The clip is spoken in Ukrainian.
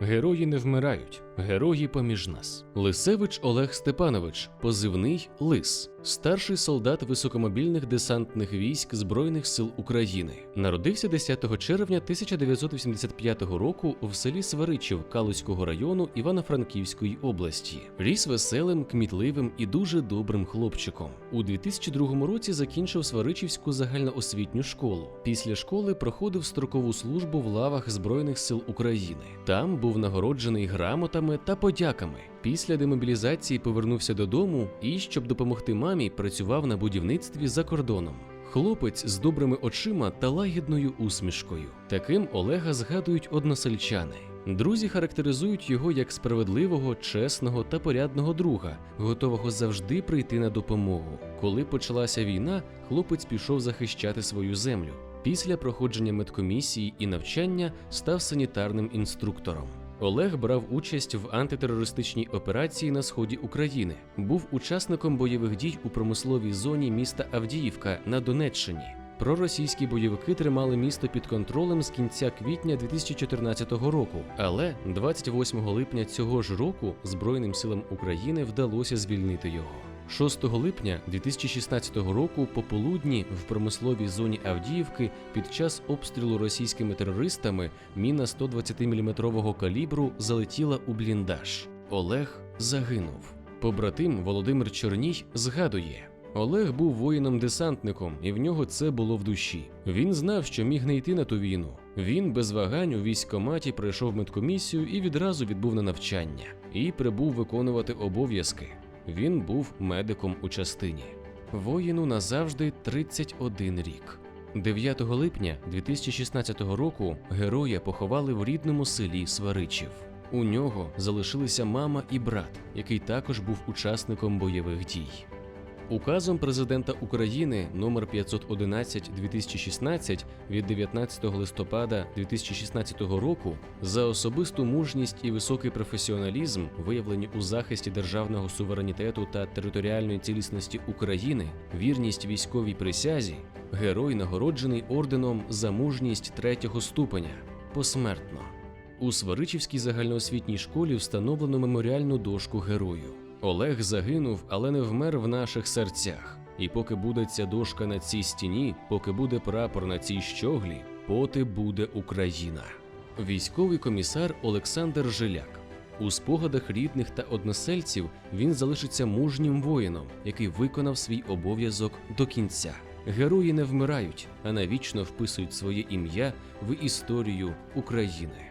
Герої не вмирають, герої поміж нас. Лисевич Олег Степанович, позивний Лис, старший солдат високомобільних десантних військ Збройних сил України. Народився 10 червня 1985 року в селі Сваричів Калузького району Івано-Франківської області. Ріс веселим, кмітливим і дуже добрим хлопчиком. У 2002 році закінчив Сваричівську загальноосвітню школу. Після школи проходив строкову службу в лавах Збройних сил України. Там був нагороджений грамотами та подяками. Після демобілізації повернувся додому і, щоб допомогти мамі, працював на будівництві за кордоном. Хлопець з добрими очима та лагідною усмішкою. Таким Олега згадують односельчани. Друзі характеризують його як справедливого, чесного та порядного друга, готового завжди прийти на допомогу. Коли почалася війна, хлопець пішов захищати свою землю. Після проходження медкомісії і навчання став санітарним інструктором. Олег брав участь в антитерористичній операції на сході України, був учасником бойових дій у промисловій зоні міста Авдіївка на Донеччині. Проросійські бойовики тримали місто під контролем з кінця квітня 2014 року, але 28 липня цього ж року Збройним силам України вдалося звільнити його. 6 липня 2016 року пополудні в промисловій зоні Авдіївки під час обстрілу російськими терористами міна 120-мм калібру залетіла у бліндаж. Олег загинув. Побратим Володимир Чорній згадує. Олег був воїном-десантником, і в нього це було в душі. Він знав, що міг не йти на ту війну. Він без вагань у військкоматі пройшов медкомісію і відразу відбув на навчання і прибув виконувати обов'язки. Він був медиком у частині. Воїну назавжди 31 рік. 9 липня 2016 року героя поховали в рідному селі Сваричів. У нього залишилися мама і брат, який також був учасником бойових дій. Указом президента України номер 511 2016 від 19 листопада 2016 року за особисту мужність і високий професіоналізм, виявлені у захисті державного суверенітету та територіальної цілісності України, вірність військовій присязі, герой нагороджений орденом за мужність третього ступеня посмертно. У Сваричівській загальноосвітній школі встановлено меморіальну дошку герою. Олег загинув, але не вмер в наших серцях. І поки буде ця дошка на цій стіні, поки буде прапор на цій щоглі, поти буде Україна. Військовий комісар Олександр Жиляк. У спогадах рідних та односельців він залишиться мужнім воїном, який виконав свій обов'язок до кінця. Герої не вмирають, а навічно вписують своє ім'я в історію України.